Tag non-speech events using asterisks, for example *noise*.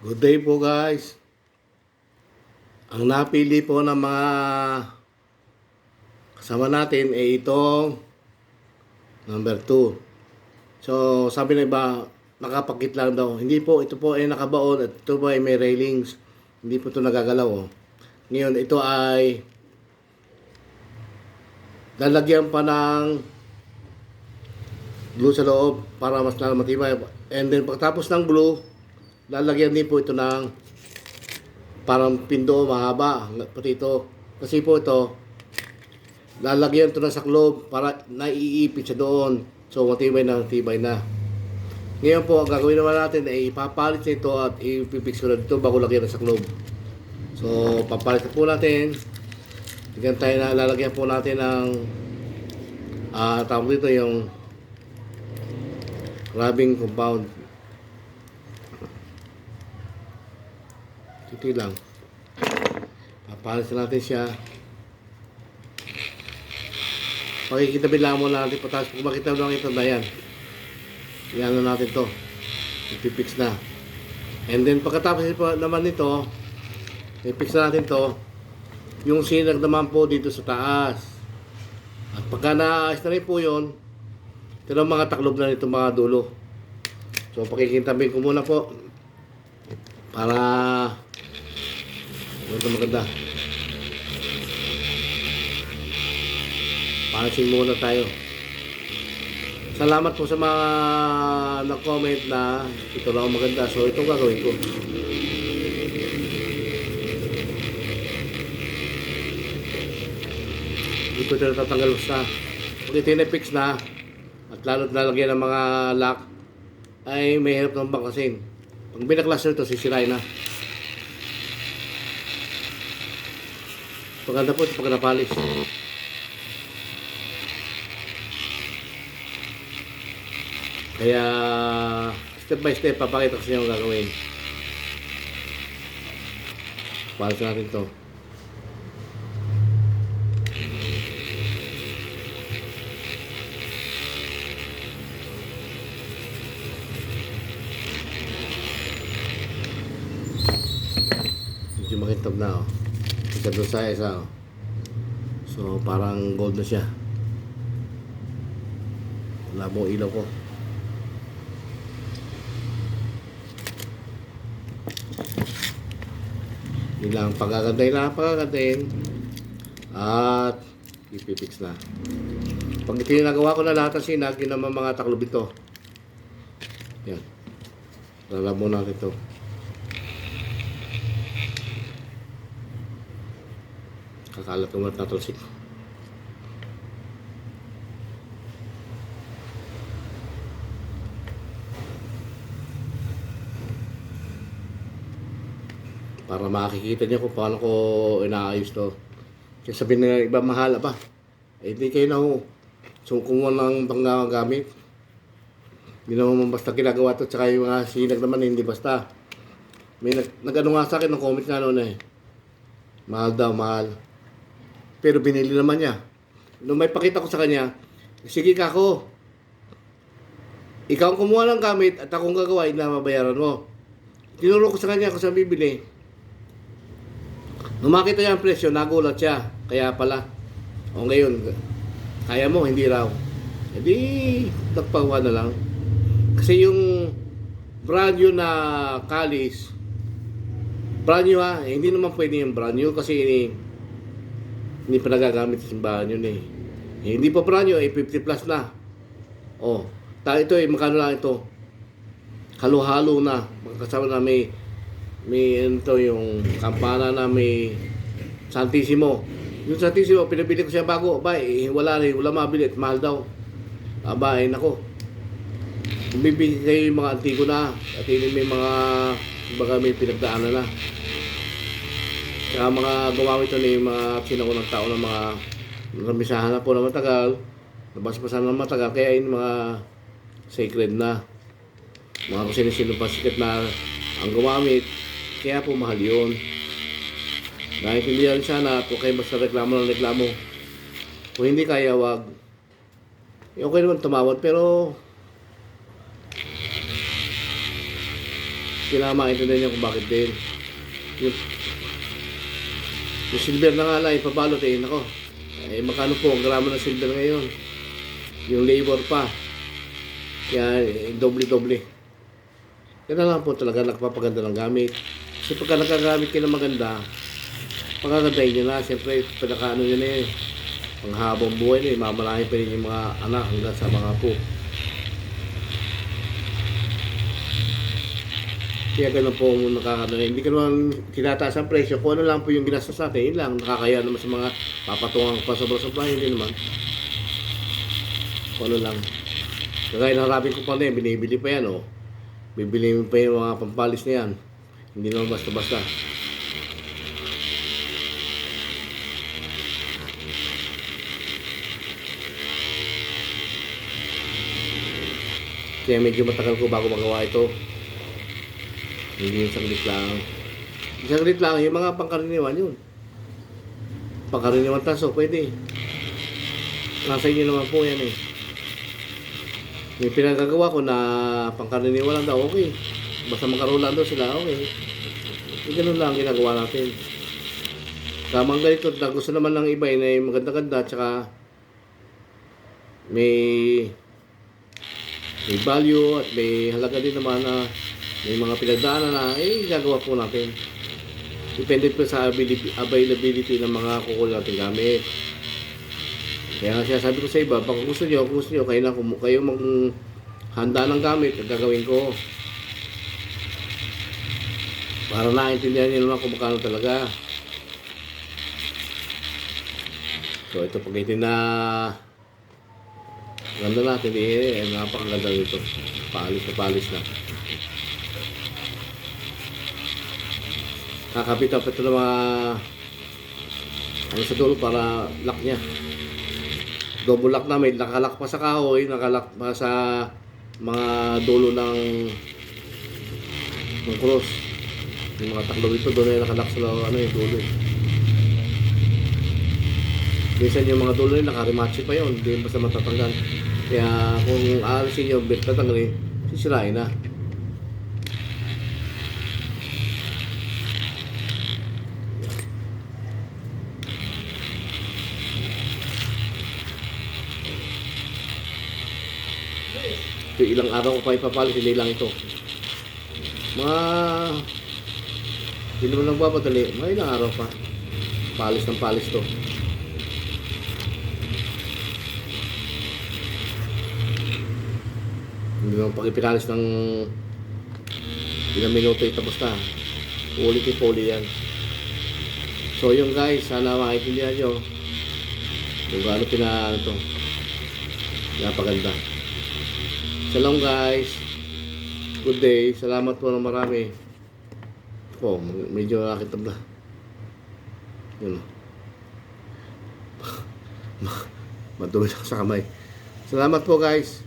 Good day po guys. Ang napili po ng mga kasama natin ay itong number 2. So sabi ng iba, nakapakit lang daw. Hindi po, ito po ay nakabaon at ito po ay may railings. Hindi po ito nagagalaw. Oh. Ngayon, ito ay lalagyan pa ng glue sa loob para mas lalo matibay. And then pagkatapos ng glue, lalagyan din po ito ng parang pindo mahaba. Pati ito. Kasi po ito lalagyan ito na sa para naiipit siya doon. So matibay na matibay na. Ngayon po ang gagawin naman natin ay ipapalit na ito at ipipix ko na dito bago lagyan na sa globe. So papalit po natin. Bigyan tayo na lalagyan po natin ng ah tawag dito yung rubbing compound Titi lang. Papalis natin siya. Pakikitabi lang muna natin pataas. Kung makita lang ito na yan. Yan na natin to. Ipipix na. And then pagkatapos po naman nito, ipix na natin to. Yung sinag naman po dito sa taas. At pagka naayos na rin po yun, ito mga taklob na nito mga dulo. So pakikintabi ko muna po para ito maganda. Pansin muna tayo. Salamat po sa mga nag-comment na ito lang ang maganda. So ito gagawin ko. Hindi ko ito natatanggal sa pag ito na-fix na at lalo't lalagyan ng mga lock ay may hirap ng bangkasin. Pag binaklas nito, sisirain na. Maganda po ito pag napalis. Kaya step by step papakita ko sa inyo ang gagawin. Palis natin to. Makintab na oh. Isa doon sa isa oh. So parang gold na siya. Labo ilaw ko. Yun lang, pagkakantayin lang, pagkakantayin. At ipipix na. Pag ito yung nagawa ko na lahat ng sinag, yun naman mga taklob ito. Yan. Lalabo natin ito. Kakalat naman at natalsik. Para makikita niyo kung paano ko inaayos to. Kasi sabihin na iba mahal ba? Eh, hindi kayo na ho. Sungkong mo ng panggagamit. Hindi naman basta ginagawa to. Tsaka yung mga sinag naman, hindi basta. May nag, nag-ano nga sa akin ng comment nga noon eh. Mahal daw, mahal. Pero binili naman niya. Nung may pakita ko sa kanya, sige ka ako. Ikaw ang kumuha ng gamit at akong gagawa, na mabayaran mo. Tinuro ko sa kanya kung saan bibili. Nung makita niya ang presyo, nagulat siya. Kaya pala. O ngayon, kaya mo, hindi raw. E di, nagpagawa na lang. Kasi yung brand new na kalis, brand new ha, eh, hindi naman pwede yung brand new kasi ini, hindi pa nagagamit sa simbahan yun eh. eh hindi pa brand new, eh 50 plus na. Oh, tayo ito eh, magkano lang ito? Halo-halo na. Kasama na may may ano to, yung kampana na may Santissimo. Yung Santissimo, pinabili ko siya bago. Ba, eh, wala rin, wala mabili. at Mahal daw. Aba, eh, nako. Bibigay kayo yung mga antiko na. At yun may mga, baga may pinagdaanan na. Kaya mga gumamit ito ni mga sinaunang tao ng mga namisahan na po na matagal. Nabasbasan na matagal. Kaya yung mga sacred na. Mga kusinisilo pa sikat na ang gumamit. Kaya po mahal yun. Naintindihan sana at okay basta reklamo ng reklamo. Kung hindi kaya, wag. Eh, okay naman tumawad pero kailangan maintindihan niyo kung bakit din. Yung silver na nga lang, ipabalot eh, nako. Eh, magkano po ang gramo ng silver ngayon? Yung labor pa. Kaya, eh, doble-doble. Kaya lang po talaga nagpapaganda ng gamit. Kasi pagka nagagamit kayo ng maganda, pagagandahin nyo na. Siyempre, pinakaano nyo na eh. Panghabang buhay na eh. Mamalahin pa rin yung mga anak hanggang sa mga po. Kaya ganun po ang nakakano. Hindi ka naman tinataas ang presyo. Kung ano lang po yung ginastos natin, yun lang. Nakakaya naman sa mga papatungan pa sobra-sobra. Hindi naman. Kung ano lang. Kagaya ng rabbit ko pa na yan, binibili pa yan oh. Bibili mo pa yung mga pampalis na yan. Hindi naman basta-basta. Kaya medyo matagal ko bago magawa ito. Hindi yung saglit lang. Yung Saglit lang, yung mga pangkaraniwan yun. Pangkaraniwan taso, pwede. Nasa inyo naman po yan eh. May pinagagawa ko na pangkaraniwan lang daw, okay. Basta magkaroon daw sila, okay. Yung ganun lang ang ginagawa natin. Tamang ganito, na gusto naman ng iba eh, na yung maganda-ganda, tsaka may may value at may halaga din naman na may mga pinagdaanan na eh gagawa po natin. Depende po sa availability, ng mga kukunin natin gamit. Kaya nga sinasabi ko sa iba, baka gusto nyo, kung gusto nyo, kayo na kayo mag handa ng gamit at gagawin ko. Para naintindihan nyo naman kung magkano talaga. So ito pag ito na ganda natin eh, napakaganda nito. Palis na palis na. Kakabit up ito ng mga ano sa dulo para lock niya. Double lock na may nakalak pa sa kahoy, nakalak pa sa mga dulo ng ng cross. Yung mga taklo dito doon ay nakalak sa ano yung dulo. eh. Minsan yung mga dulo nila nakarimatsi pa yun, hindi basta matatanggal. Kaya kung aalisin nyo, bet tatanggalin, sisirain na. Ito ilang araw ko pa ipapalit, hindi lang ito. Mga... Hindi naman nagpapadali, mga ilang araw pa. Palis ng palis to. Hindi naman pag ng ilang minuto ito basta. Ulit ipuli yan. So yun guys, sana makikilihan nyo kung gaano pina ano to. Napaganda. Shalom guys. Good day. Salamat po ng marami. Oh, medyo nakita ba? Yun. *laughs* Madumi sa kamay. Salamat po guys.